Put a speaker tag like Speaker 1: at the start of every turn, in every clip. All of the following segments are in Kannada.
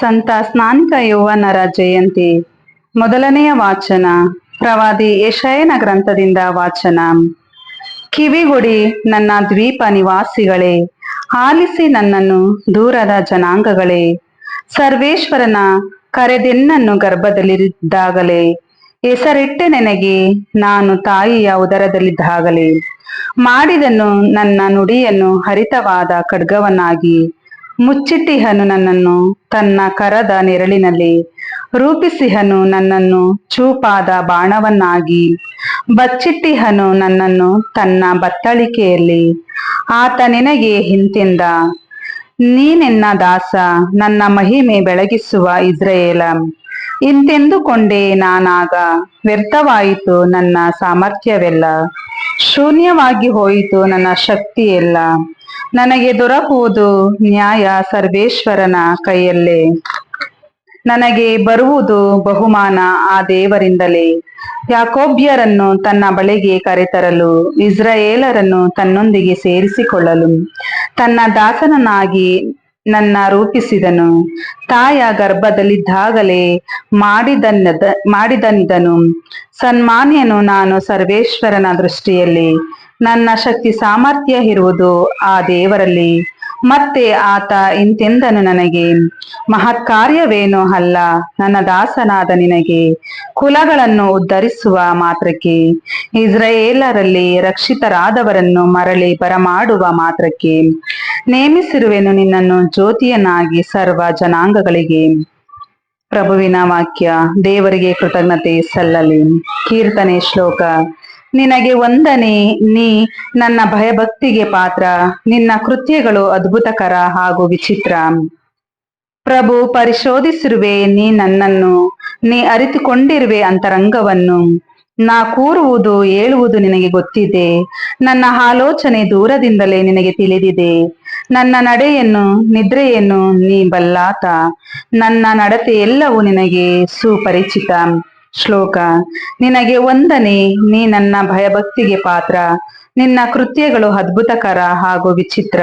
Speaker 1: ಸಂತ ಸ್ನಾನಿಕ ಯೌವನರ ಜಯಂತಿ. ಮೊದಲನೆಯ ವಾಚನ, ಪ್ರವಾದಿ ಯಶಯನ ಗ್ರಂಥದಿಂದ ವಾಚನ. ಕಿವಿಗುಡಿ ನನ್ನ ದ್ವೀಪ ನಿವಾಸಿಗಳೇ, ಆಲಿಸಿ ನನ್ನನ್ನು ದೂರದ ಜನಾಂಗಗಳೇ. ಸರ್ವೇಶ್ವರನ ಕರೆದೆನ್ನನ್ನು ಗರ್ಭದಲ್ಲಿದ್ದಾಗಲೇ, ಹೆಸರಿಟ್ಟೆ ನೆನಗೆ ನಾನು ತಾಯಿಯ ಉದರದಲ್ಲಿದ್ದಾಗಲೇ. ಮಾಡಿದನು ನನ್ನ ನುಡಿಯನ್ನು ಹರಿತವಾದ ಖಡ್ಗವನ್ನಾಗಿ ಮುಚ್ಚಿಟ್ಟಿಹನು ನನ್ನನ್ನು. ತನ್ನ ಕರದ ನೆರಳಿನಲ್ಲಿ ರೂಪಿಸಿಹನು ನನ್ನನ್ನು. ಚೂಪಾದ ಬಾಣವನ್ನಾಗಿ ಬಚ್ಚಿಟ್ಟಿಹನು ನನ್ನನ್ನು ತನ್ನ ಬತ್ತಳಿಕೆಯಲ್ಲಿ. ಆತ ನಿನಗೆ ಹಿಂತಿಂದ? ನೀನೆನ್ನ ದಾಸ, ನನ್ನ ಮಹಿಮೆ ಬೆಳಗಿಸುವ ಇಸ್ರೇಲ ಇಂತೆಂದುಕೊಂಡೆ ನಾನಾಗ. ವ್ಯರ್ಥವಾಯಿತು ನನ್ನ ಸಾಮರ್ಥ್ಯವೆಲ್ಲ. ಶೂನ್ಯವಾಗಿ ಹೋಯಿತು ನನ್ನ ಶಕ್ತಿಯೆಲ್ಲ. ನನಗೆ ದೊರಕುವುದು ನ್ಯಾಯ ಸರ್ವೇಶ್ವರನ ಕೈಯಲ್ಲೇ. ನನಗೆ ಬರುವುದು ಬಹುಮಾನ ಆ ದೇವರಿಂದಲೇ. ಯಾಕೋಬ್ಯರನ್ನು ತನ್ನ ಬಳಿಗೆ ಕರೆತರಲು, ಇಸ್ರಾಯೇಲರನ್ನು ತನ್ನೊಂದಿಗೆ ಸೇರಿಸಿಕೊಳ್ಳಲು. ತನ್ನ ದಾಸನನಾಗಿ ನನ್ನ ರೂಪಿಸಿದನು. ತಾಯ ಗರ್ಭದಲ್ಲಿದ್ದಾಗಲೇ ಮಾಡಿದನದ ಮಾಡಿದನಿದನು. ಸನ್ಮಾನ್ಯನು ನಾನು ಸರ್ವೇಶ್ವರನ ದೃಷ್ಟಿಯಲ್ಲಿ. ನನ್ನ ಶಕ್ತಿ ಸಾಮರ್ಥ್ಯ ಇರುವುದು ಆ ದೇವರಲ್ಲಿ. ಮತ್ತೆ ಆತ ಇಂತೆಂದನು ನನಗೆ, ಮಹತ್ ಕಾರ್ಯವೇನೂ ಅಲ್ಲ, ನನ್ನ ದಾಸನಾದ ನಿನಗೆ. ಕುಲಗಳನ್ನು ಉದ್ಧರಿಸುವ ಮಾತ್ರಕ್ಕೆ, ಇಸ್ರಾಯೇಲರಲ್ಲಿ ರಕ್ಷಿತರಾದವರನ್ನು ಮರಳಿ ಬರಮಾಡುವ ಮಾತ್ರಕ್ಕೆ. ನೇಮಿಸಿರುವೆನು ನಿನ್ನನ್ನು ಜ್ಯೋತಿಯನ್ನಾಗಿ ಸರ್ವ ಜನಾಂಗಗಳಿಗೆ. ಪ್ರಭುವಿನ ವಾಕ್ಯ, ದೇವರಿಗೆ ಕೃತಜ್ಞತೆ ಸಲ್ಲಲಿ. ಕೀರ್ತನೆ ಶ್ಲೋಕ ನಿನಗೆ ವಂದನೆ. ನೀ ನನ್ನ ಭಯಭಕ್ತಿಗೆ ಪಾತ್ರ. ನಿನ್ನ ಕೃತ್ಯಗಳು ಅದ್ಭುತಕರ ಹಾಗೂ ವಿಚಿತ್ರ. ಪ್ರಭು, ಪರಿಶೋಧಿಸಿರುವೆ ನೀ ನನ್ನನ್ನು. ನೀ ಅರಿತುಕೊಂಡಿರುವೆ ಅಂತರಂಗವನ್ನು. ನಾ ಕೂರುವುದು, ಏಳುವುದು ನಿನಗೆ ಗೊತ್ತಿದೆ. ನನ್ನ ಆಲೋಚನೆ ದೂರದಿಂದಲೇ ನಿನಗೆ ತಿಳಿದಿದೆ. ನನ್ನ ನಡೆಯನ್ನು, ನಿದ್ರೆಯನ್ನು ನೀ ಬಲ್ಲಾತ. ನನ್ನ ನಡತೆ ಎಲ್ಲವೂ ನಿನಗೆ ಸುಪರಿಚಿತ. ಶ್ಲೋಕ, ನಿನಗೆ ವಂದನೆ, ನೀ ನನ್ನ ಭಯಭಕ್ತಿಗೆ ಪಾತ್ರ, ನಿನ್ನ ಕೃತ್ಯಗಳು ಅದ್ಭುತಕರ ಹಾಗೂ ವಿಚಿತ್ರ.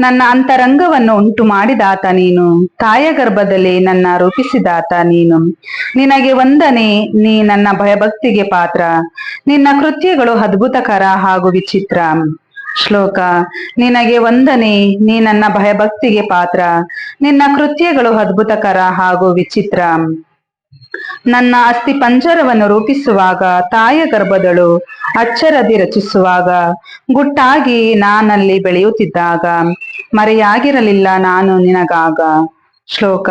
Speaker 1: ನನ್ನ ಅಂತರಂಗವನ್ನು ಉಂಟು ಮಾಡಿದಾತ ನೀನು, ತಾಯ ಗರ್ಭದಲ್ಲಿ ನನ್ನ ರೂಪಿಸಿದಾತ ನೀನು. ನಿನಗೆ ವಂದನೆ, ನೀ ನನ್ನ ಭಯಭಕ್ತಿಗೆ ಪಾತ್ರ, ನಿನ್ನ ಕೃತ್ಯಗಳು ಅದ್ಭುತಕರ ಹಾಗೂ ವಿಚಿತ್ರ. ಶ್ಲೋಕ, ನಿನಗೆ ವಂದನೆ, ನೀ ನನ್ನ ಭಯಭಕ್ತಿಗೆ ಪಾತ್ರ, ನಿನ್ನ ಕೃತ್ಯಗಳು ಅದ್ಭುತಕರ ಹಾಗೂ ವಿಚಿತ್ರ. ನನ್ನ ಅಸ್ಥಿ ಪಂಜರವನ್ನು ರೂಪಿಸುವಾಗ ತಾಯ ಗರ್ಭದಳು ಅಚ್ಚರದಿ ರಚಿಸುವಾಗ ಗುಟ್ಟಾಗಿ ನಾನಲ್ಲಿ ಬೆಳೆಯುತ್ತಿದ್ದಾಗ ಮರೆಯಾಗಿರಲಿಲ್ಲ ನಾನು ನಿನಗಾಗ. ಶ್ಲೋಕ,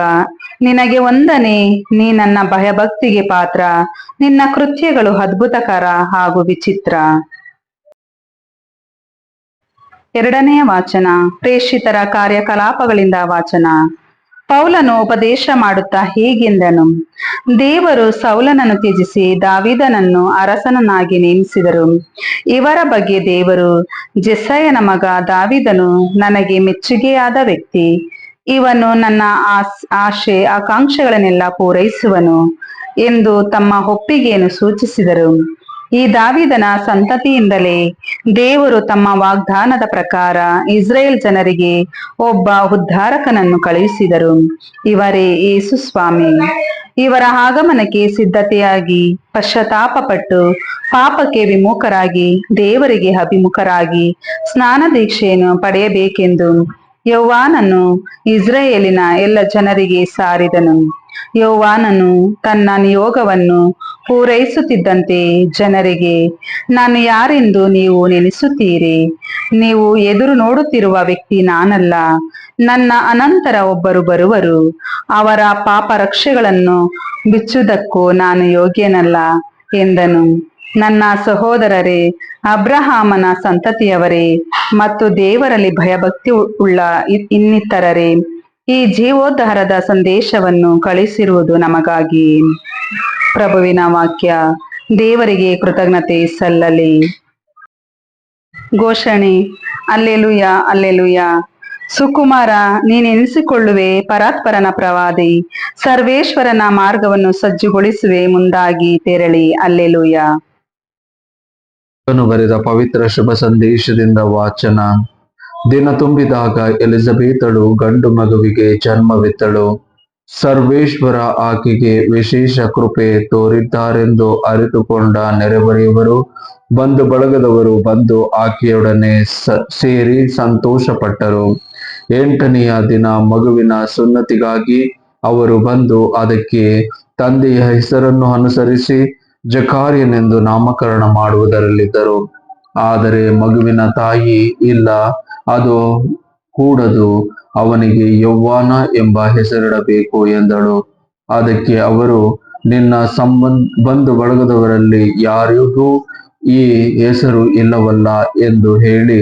Speaker 1: ನಿನಗೆ ವಂದನೆ, ನೀ ನನ್ನ ಭಯಭಕ್ತಿಗೆ ಪಾತ್ರ, ನಿನ್ನ ಕೃತ್ಯಗಳು ಅದ್ಭುತಕರ ಹಾಗೂ ವಿಚಿತ್ರ. ಎರಡನೆಯ ವಾಚನ ಪ್ರೇಷಿತರ ಕಾರ್ಯಕಲಾಪಗಳಿಂದ ವಾಚನ. ಪೌಲನು ಉಪದೇಶ ಮಾಡುತ್ತಾ ಹೀಗೆಂದನು. ದೇವರು ಸೌಲನನ್ನು ತ್ಯಜಿಸಿ ದಾವಿದನನ್ನು ಅರಸನನ್ನಾಗಿ ನೇಮಿಸಿದರು. ಇವರ ಬಗ್ಗೆ ದೇವರು ಜೆಸ್ಸಯ್ಯನ ಮಗ ದಾವಿದನು ನನಗೆ ಮೆಚ್ಚುಗೆಯಾದ ವ್ಯಕ್ತಿ. ಇವನು ನನ್ನ ಆಶೆ, ಆಕಾಂಕ್ಷೆಗಳನ್ನೆಲ್ಲ ಪೂರೈಸುವನು ಎಂದು ತಮ್ಮ ಒಪ್ಪಿಗೆಯನ್ನು ಸೂಚಿಸಿದರು. ಈ ದಾವಿದನ ಸಂತತಿಯಿಂದಲೇ ದೇವರು ತಮ್ಮ ವಾಗ್ದಾನದ ಪ್ರಕಾರ ಇಸ್ರೇಲ್ ಜನರಿಗೆ ಒಬ್ಬ ಉದ್ಧಾರಕನನ್ನು ಕಳುಹಿಸಿದರು. ಇವರೇ ಯೇಸು ಸ್ವಾಮಿ. ಇವರ ಆಗಮನಕ್ಕೆ ಸಿದ್ಧತೆಯಾಗಿ ಪಶ್ಚಾತ್ತಾಪ ಪಟ್ಟು ಪಾಪಕ್ಕೆ ವಿಮುಖರಾಗಿ ದೇವರಿಗೆ ಅಭಿಮುಖರಾಗಿ ಸ್ನಾನ ದೀಕ್ಷೆಯನ್ನು ಪಡೆಯಬೇಕೆಂದು ಯೌವಾನನು ಇಸ್ರೇಲಿನ ಎಲ್ಲ ಜನರಿಗೆ ಸಾರಿದನು. ಯೌವಾನನು ತನ್ನ ನಿಯೋಗವನ್ನು ಪೂರೈಸುತ್ತಿದ್ದಂತೆ ಜನರಿಗೆ, ನಾನು ಯಾರೆಂದು ನೀವು ನೆನೆಸುತ್ತೀರಿ? ನೀವು ಎದುರು ನೋಡುತ್ತಿರುವ ವ್ಯಕ್ತಿ ನಾನಲ್ಲ, ನನ್ನ ಅನಂತರ ಒಬ್ಬರು ಬರುವರು. ಅವರ ಪಾಪ ರಕ್ಷೆಗಳನ್ನು ಬಿಚ್ಚುವುದಕ್ಕೂ ನಾನು ಯೋಗ್ಯನಲ್ಲ, ಎಂದನು. ನನ್ನ ಸಹೋದರರೇ, ಅಬ್ರಹಾಮನ ಸಂತತಿಯವರೇ ಮತ್ತು ದೇವರಲ್ಲಿ ಭಯಭಕ್ತಿ ಉಳ್ಳ ಇನ್ನಿತರರೇ, ಈ ಜೀವೋದ್ಧಾರದ ಸಂದೇಶವನ್ನು ಕಳಿಸಿರುವುದು ನಮಗಾಗಿ. ಪ್ರಭುವಿನ ವಾಕ್ಯ ದೇವರಿಗೆ ಕೃತಜ್ಞತೆ ಸಲ್ಲಲಿ. ಘೋಷಣೆ, ಅಲ್ಲೆಲುಯ ಅಲ್ಲೆಲುಯ, ಸುಕುಮಾರ ನೀನೆನಿಸಿಕೊಳ್ಳುವೆ ಪರಾತ್ಪರನ ಪ್ರವಾದಿ, ಸರ್ವೇಶ್ವರನ ಮಾರ್ಗವನ್ನು ಸಜ್ಜುಗೊಳಿಸುವೆ, ಮುಂದಾಗಿ ತೆರಳಿ, ಅಲ್ಲೆಲುಯ.
Speaker 2: ಬರೆದ ಪವಿತ್ರ ಶುಭ ಸಂದೇಶದಿಂದ ವಾಚನ. ದಿನ ತುಂಬಿದಾಗ ಎಲಿಜಬೆತಳು ಗಂಡು ಮಗುವಿಗೆ ಜನ್ಮವಿತ್ತಳು. ಸರ್ವೇಶ್ವರ ಆಕೆಗೆ ವಿಶೇಷ ಕೃಪೆ ತೋರಿದ್ದಾರೆಂದು ಅರಿತುಕೊಂಡ ನೆರೆಬರೆಯವರು ಬಂಧು ಬಳಗದವರು ಬಂದು ಆಕೆಯೊಡನೆ ಸೇರಿ ಸಂತೋಷಪಟ್ಟರು. ಎಂಟನೆಯ ದಿನ ಮಗುವಿನ ಸುನ್ನತಿಗಾಗಿ ಅವರು ಬಂದು ಅದಕ್ಕೆ ತಂದೆಯ ಹೆಸರನ್ನು ಅನುಸರಿಸಿ ಜಕಾರ್ಯನೆಂದು ನಾಮಕರಣ ಮಾಡುವುದರಲ್ಲಿದ್ದರು. ಆದರೆ ಮಗುವಿನ ತಾಯಿ ಇಲ್ಲ, ಅದು ಕೂಡದು ಅವನಿಗೆ ಯೌವಾನ ಎಂಬ ಹೆಸರಿಡಬೇಕು ಎಂದಳು. ಅದಕ್ಕೆ ಅವರು, ನಿನ್ನ ಸಂಬಂಧ, ಬಂಧು ಬಳಗದವರಲ್ಲಿ ಯಾರಿಗೂ ಈ ಹೆಸರು ಇಲ್ಲವಲ್ಲ ಎಂದು ಹೇಳಿ,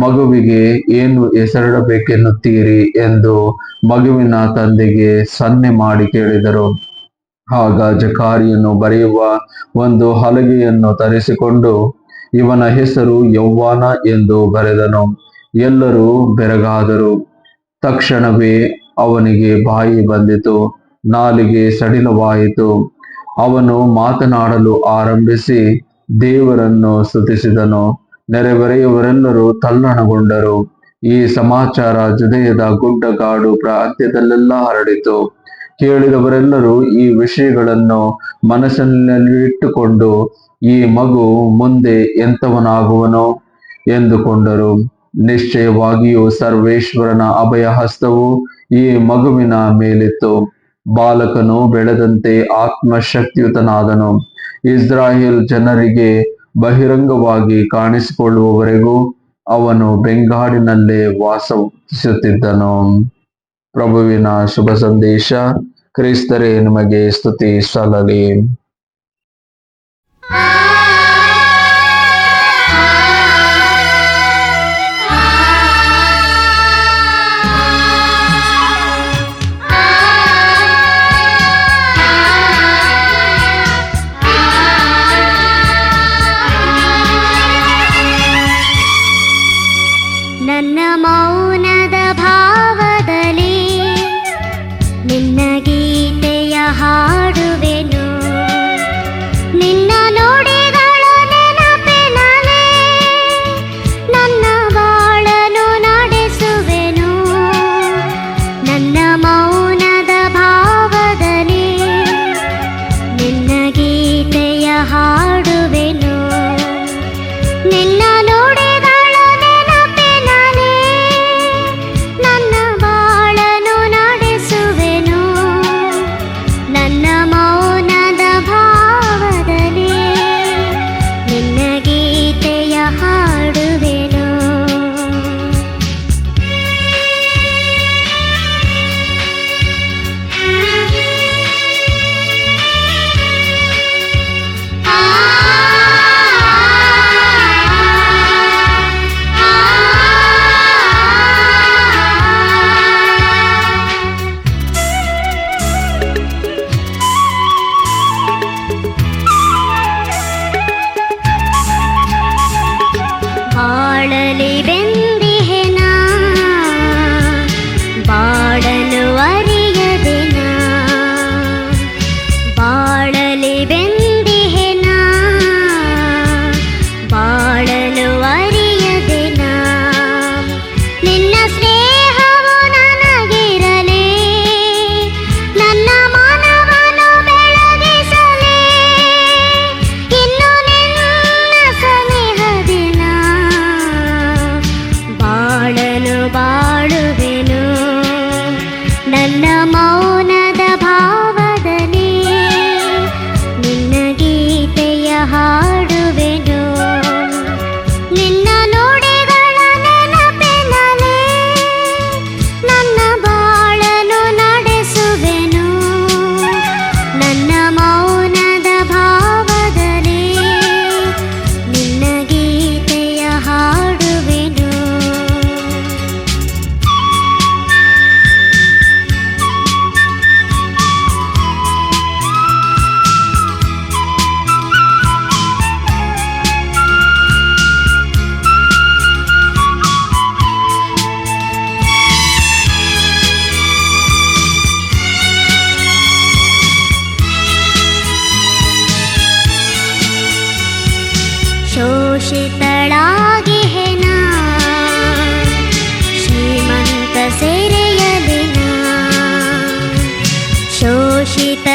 Speaker 2: ಮಗುವಿಗೆ ಏನು ಹೆಸರಿಡಬೇಕೆನ್ನುತ್ತೀರಿ ಎಂದು ಮಗುವಿನ ತಂದೆಗೆ ಸನ್ನೆ ಮಾಡಿ ಕೇಳಿದರು. ಆಗ ಜಕಾರಿಯನ್ನು ಬರೆಯುವ ಒಂದು ಹಲಗೆಯನ್ನು ತರಿಸಿಕೊಂಡು, ಇವನ ಹೆಸರು ಯೌವಾನ ಎಂದು ಬರೆದನು. ಎಲ್ಲರೂ ಬೆರಗಾದರು. ತಕ್ಷಣವೇ ಅವನಿಗೆ ಬಾಯಿ ಬಂದಿತು. ನಾಲಿಗೆ ಸಡಿಲವಾಯಿತು. ಅವನು ಮಾತನಾಡಲು ಆರಂಭಿಸಿ ದೇವರನ್ನು ಸ್ತುತಿಸಿದನು. ನೆರೆಹೊರೆಯವರೆಲ್ಲರೂ ತಲ್ಲಣಗೊಂಡರು. ಈ ಸಮಾಚಾರ ಜುದಯದ ಗುಡ್ಡಗಾಡು ಪ್ರಾಂತ್ಯದಲ್ಲೆಲ್ಲ ಹರಡಿತು. ಕೇಳಿದವರೆಲ್ಲರೂ ಈ ವಿಷಯಗಳನ್ನು ಮನಸ್ಸಿನಲ್ಲಿಟ್ಟುಕೊಂಡು, ಈ ಮಗು ಮುಂದೆ ಎಂತವನಾಗುವನೋ ಎಂದುಕೊಂಡರು. ನಿಶ್ಚಯವಾಗಿಯೂ ಸರ್ವೇಶ್ವರನ ಅಭಯ ಹಸ್ತವು ಈ ಮಗುವಿನ ಮೇಲಿತ್ತು. ಬಾಲಕನು ಬೆಳೆದಂತೆ ಆತ್ಮಶಕ್ತಿಯುತನಾದನು. ಇಸ್ರಾಯೇಲ್ ಜನರಿಗೆ ಬಹಿರಂಗವಾಗಿ ಕಾಣಿಸಿಕೊಳ್ಳುವವರೆಗೂ ಅವನು ಬೆಂಗಾಡಿನಲ್ಲೇ ವಾಸಿಸುತ್ತಿದ್ದನು ಪ್ರಭುವಿನ ಶುಭ ಸಂದೇಶ, ಕ್ರಿಸ್ತರೇ, ನಿಮಗೆ ಸ್ತುತಿ ಸಲ್ಲಲಿ.
Speaker 3: ನನ್ನ ಮೌನದ ಭಾವದಲ್ಲಿ शीत गृहेना श्रीमन्त सिरय लिना शोशीत